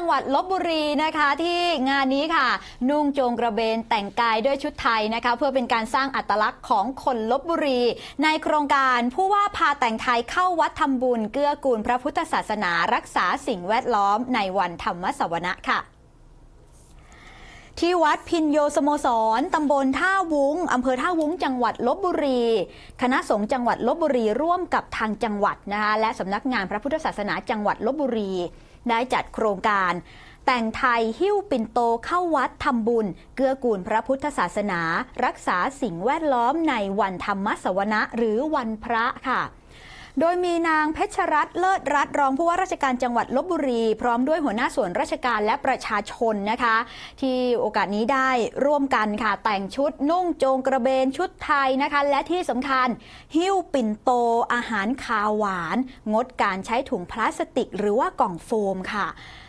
จังหวัดลบบุรีนะคะที่งานนี้ค่ะ นุ่งโจงกระเบนแต่งกายด้วยชุดไทยนะคะเพื่อเป็นการสร้างอัตลักษณ์ของคนลบบุรี ในโครงการผู้ว่าพาแต่งไทยเข้าวัดทำบุญ เกื้อกูลพระพุทธศาสนา รักษาสิ่งแวดล้อมในวันธรรมสวนะค่ะที่วัดพินโยสโมสร ตำบลท่าวุ้ง อำเภอท่าวุ้ง จังหวัดลบบุรี คณะสงฆ์จังหวัดลบบุรีร่วมกับทางจังหวัดนะคะ และสำนักงานพระพุทธศาสนาจังหวัดลบบุรี ได้จัดโครงการ แต่งไทยหิ้วปิ่นโตเข้าวัดทำบุญ เกื้อกูลพระพุทธศาสนา รักษาสิ่งแวดล้อมในวันธรรมสวนะหรือวันพระค่ะ โดยมีนางเพชรรัตน์เลิศรัตน์รองผู้ว่าราชการจังหวัดลบบุรี พร้อมด้วยหัวหน้าส่วนราชการและประชาชนนะคะ ที่โอกาสนี้ได้ร่วมกันค่ะ แต่งชุดนุ่งโจงกระเบนชุดไทยนะคะ และที่สำคัญหิ้วปิ่นโตอาหารคาวหวาน งดการใช้ถุงพลาสติก หรือว่ากล่องโฟมค่ะ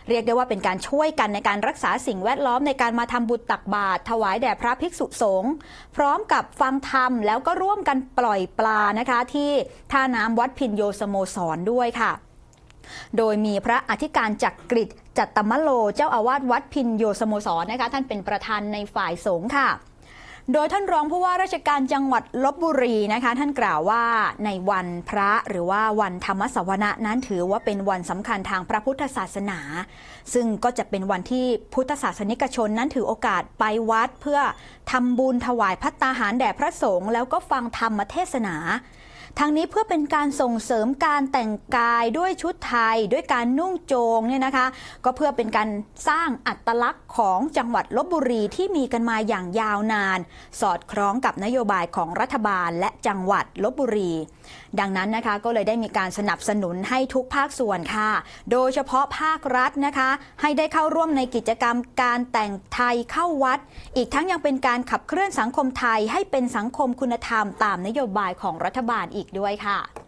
เรียกได้ว่าเป็นการช่วยกันในการรักษาสิ่งแวดล้อมในการมาทำบุญตักบาตรถวายแด่พระภิกษุสงฆ์พร้อมกับฟังธรรมแล้วก็ร่วมกันปล่อยปลานะคะ ที่ท่าน้ำวัดพินโยสโมสรด้วยค่ะ โดยมีพระอธิการจักกริดจัตตมโล เจ้าอาวาสวัดพินโยสโมสรนะคะ ท่านเป็นประธานในฝ่ายสงฆ์ค่ะ โดยท่านรองผู้ว่าราชการจังหวัดลบบุรีนะคะ ท่านกล่าวว่าในวันพระหรือว่าวันธรรมสวนะนั้นถือว่าเป็นวันสำคัญทางพระพุทธศาสนา ซึ่งก็จะเป็นวันที่พุทธศาสนิกชนนั้นถือโอกาสไปวัดเพื่อทำบุญถวายพัตตาหารแด่พระสงฆ์แล้วก็ฟังธรรมเทศนา ทางนี้เพื่อเป็นการส่งเสริมการแต่งกายด้วยชุดไทย ด้วยการนุ่งโจงเนี่ยนะคะ ก็เพื่อเป็นการสร้างอัตลักษณ์ของจังหวัดลบบุรีที่มีกันมาอย่างยาวนาน สอดคล้องกับนโยบายของรัฐบาลและจังหวัดลบบุรี ดังนั้นนะคะก็เลยได้มีการสนับสนุนให้ทุกภาคส่วนค่ะ โดยเฉพาะภาครัฐนะคะ ให้ได้เข้าร่วมในกิจกรรมการแต่งไทยเข้าวัด อีกทั้งยังเป็นการขับเคลื่อนสังคมไทยให้เป็นสังคมคุณธรรมตามนโยบายของรัฐบาลอีกด้วยค่ะ